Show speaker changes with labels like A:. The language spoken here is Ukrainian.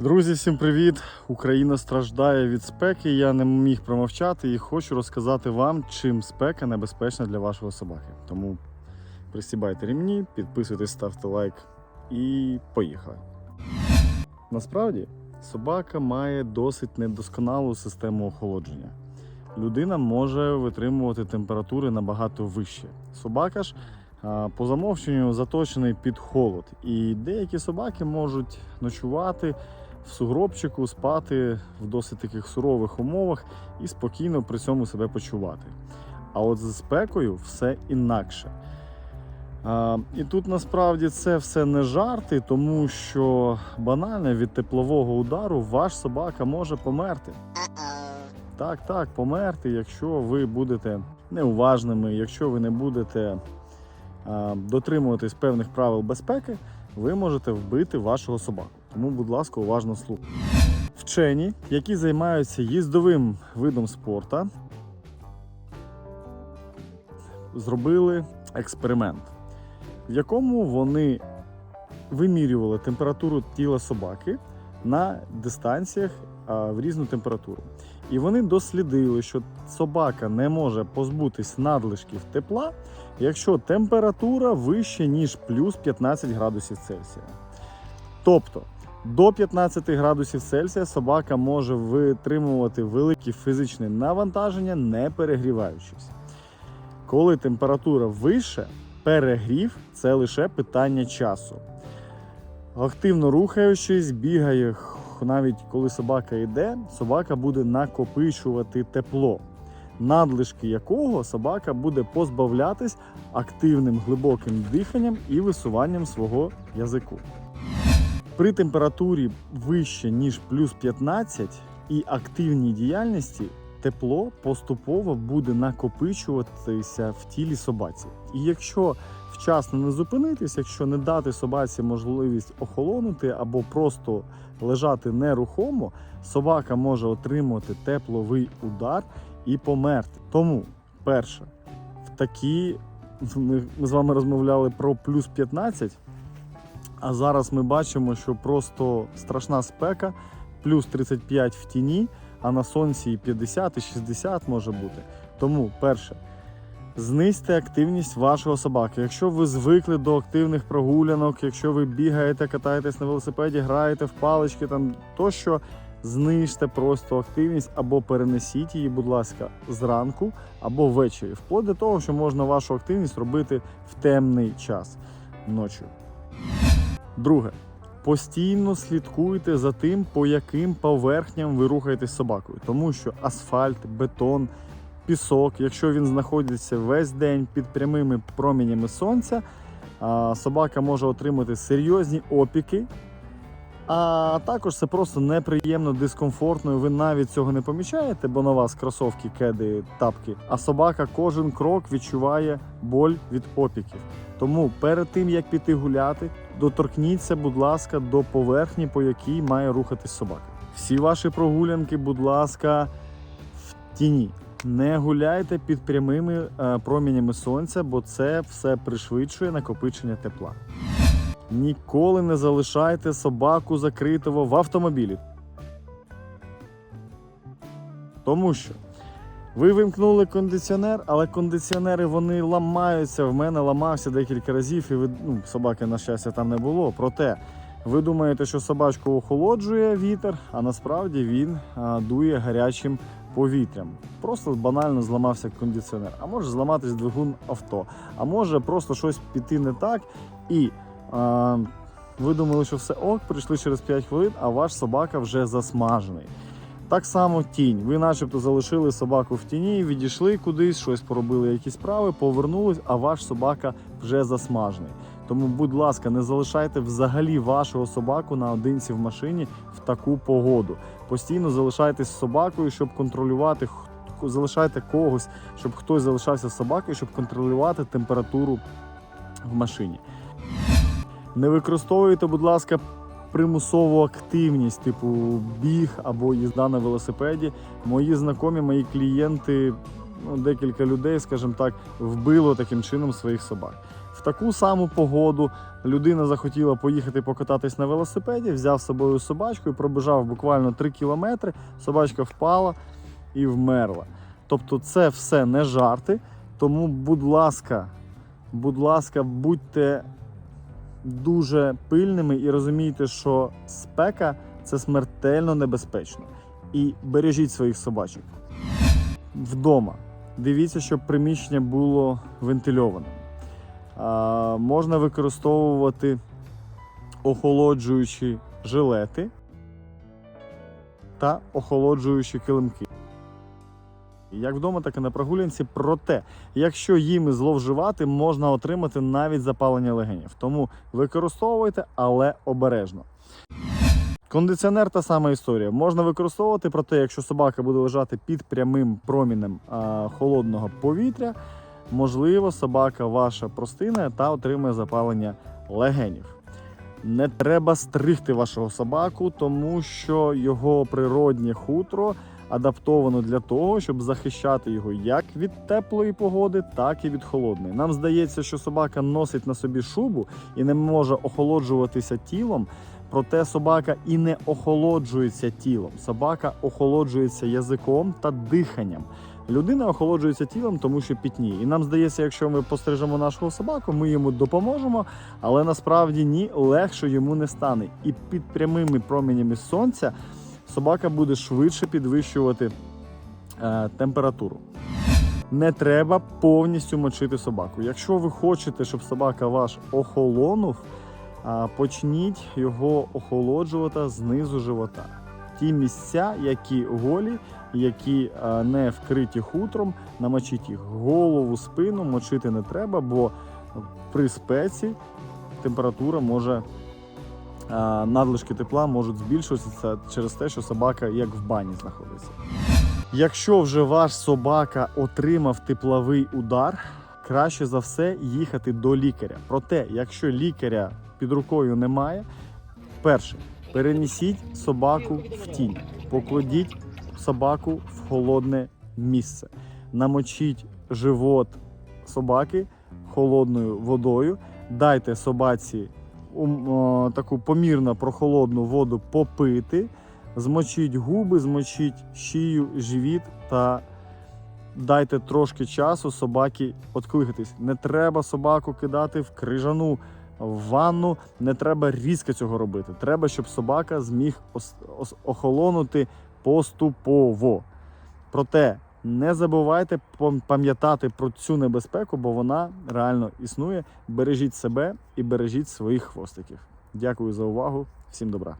A: Друзі, всім привіт! Україна страждає від спеки. Я не міг промовчати і хочу розказати вам, чим спека небезпечна для вашого собаки. Тому пристібайте рівні, підписуйтесь, ставте лайк і поїхали. Насправді, собака має досить недосконалу систему охолодження. Людина може витримувати температури набагато вище. Собака ж по замовченню заточений під холод, і деякі собаки можуть ночувати в сугробчику, спати в досить таких сурових умовах і спокійно при цьому себе почувати. А от з спекою все інакше. А, і тут насправді це все не жарти, тому що банально від теплового удару ваш собака може померти. Так, так, померти, якщо ви будете неуважними, якщо ви не будете а, дотримуватись певних правил безпеки, ви можете вбити вашого собаку. Тому, будь ласка, уважно слухайте. Вчені, які займаються їздовим видом спорту, зробили експеримент, в якому вони вимірювали температуру тіла собаки на дистанціях в різну температуру. І вони дослідили, що собака не може позбутись надлишків тепла, якщо температура вища, ніж плюс 15 градусів Цельсія. Тобто до 15 градусів Цельсія собака може витримувати великі фізичні навантаження, не перегріваючись. Коли температура вища, перегрів це лише питання часу. Активно рухаючись, бігає, навіть коли собака йде, собака буде накопичувати тепло, надлишки якого собака буде позбавлятись активним глибоким диханням і висуванням свого язику. При температурі вище ніж плюс 15 і активній діяльності тепло поступово буде накопичуватися в тілі собаці. І якщо вчасно не зупинитись, якщо не дати собаці можливість охолонути або просто лежати нерухомо, собака може отримати тепловий удар і померти. Тому, перше, в такі ми з вами розмовляли про плюс 15. А зараз ми бачимо, що просто страшна спека, плюс 35 в тіні, а на сонці і 50, і 60 може бути. Тому, перше, знизьте активність вашого собаки. Якщо ви звикли до активних прогулянок, якщо ви бігаєте, катаєтесь на велосипеді, граєте в палички, там тощо, знижте просто активність або перенесіть її, будь ласка, зранку або ввечері. Вплоть до того, що можна вашу активність робити в темний час ночі. Друге. Постійно слідкуйте за тим, по яким поверхням ви рухаєтесь собакою, тому що асфальт, бетон, пісок, якщо він знаходиться весь день під прямими променями сонця, собака може отримати серйозні опіки. А також це просто неприємно, дискомфортно. Ви навіть цього не помічаєте, бо на вас кросовки, кеди, тапки. А собака кожен крок відчуває боль від опіків. Тому перед тим як піти гуляти, доторкніться, будь ласка, до поверхні, по якій має рухатись собака. Всі ваші прогулянки, будь ласка, в тіні. Не гуляйте під прямими е, промінями сонця, бо це все пришвидшує накопичення тепла. Ніколи не залишайте собаку закритого в автомобілі. Тому що ви вимкнули кондиціонер, але кондиціонери вони ламаються. В мене ламався декілька разів, і ви, ну, собаки, на щастя, там не було. Проте ви думаєте, що собачку охолоджує вітер, а насправді він а, дує гарячим повітрям. Просто банально зламався кондиціонер. А може зламатись двигун авто, а може просто щось піти не так і. Ви думали, що все ок, прийшли через 5 хвилин, а ваш собака вже засмажений. Так само тінь. Ви начебто залишили собаку в тіні, відійшли кудись, щось поробили, якісь справи, повернулись, а ваш собака вже засмажений. Тому, будь ласка, не залишайте взагалі вашого собаку наодинці в машині в таку погоду. Постійно залишайтесь собакою, щоб контролювати залишайте когось, щоб хтось залишався собакою, щоб контролювати температуру в машині. Не використовуйте, будь ласка, примусову активність, типу біг або їзда на велосипеді. Мої знайомі, мої клієнти, ну, декілька людей, скажімо так, вбило таким чином своїх собак. В таку саму погоду людина захотіла поїхати покататись на велосипеді, взяв з собою собачку і пробіжав буквально 3 кілометри. Собачка впала і вмерла. Тобто, це все не жарти. Тому, будь ласка, будь ласка, будьте дуже пильними і розумійте, що спека це смертельно небезпечно. І бережіть своїх собачок. Вдома. Дивіться, щоб приміщення було вентильоване. Можна використовувати охолоджуючі жилети та охолоджуючі килимки. Як вдома, так і на прогулянці. Проте, якщо їми зловживати, можна отримати навіть запалення легенів. Тому використовуйте, але обережно. Кондиціонер та сама історія. Можна використовувати, проте, якщо собака буде лежати під прямим промінем а, холодного повітря, можливо, собака ваша простине та отримає запалення легенів. Не треба стригти вашого собаку, тому що його природнє хутро адаптовано для того, щоб захищати його як від теплої погоди, так і від холодної. Нам здається, що собака носить на собі шубу і не може охолоджуватися тілом. Проте собака і не охолоджується тілом. Собака охолоджується язиком та диханням. Людина охолоджується тілом, тому що пітніє. І нам здається, якщо ми пострижемо нашого собаку, ми йому допоможемо, але насправді ні, легше йому не стане. І під прямими променями сонця собака буде швидше підвищувати е, температуру. Не треба повністю мочити собаку. Якщо ви хочете, щоб собака ваш охолонув, почніть його охолоджувати знизу живота. Ті місця, які голі, які а, не вкриті хутром, намочіть їх. Голову, спину мочити не треба, бо при спеці температура може надлишки тепла можуть збільшуватися через те, що собака як в бані знаходиться. Якщо вже ваш собака отримав тепловий удар, краще за все їхати до лікаря. Проте, якщо лікаря під рукою немає, перше, перенесіть собаку в тінь, покладіть собаку в холодне місце, намочіть живот собаки холодною водою, дайте собаці таку помірно прохолодну воду попити, змочіть губи, змочіть шию, живіт та дайте трошки часу собакі откликатись. Не треба собаку кидати в крижану в ванну, не треба різко цього робити. Треба, щоб собака зміг охолонути поступово. Проте не забувайте пам- пам'ятати про цю небезпеку, бо вона реально існує. Бережіть себе і бережіть своїх хвостиків. Дякую за увагу. Всім добра.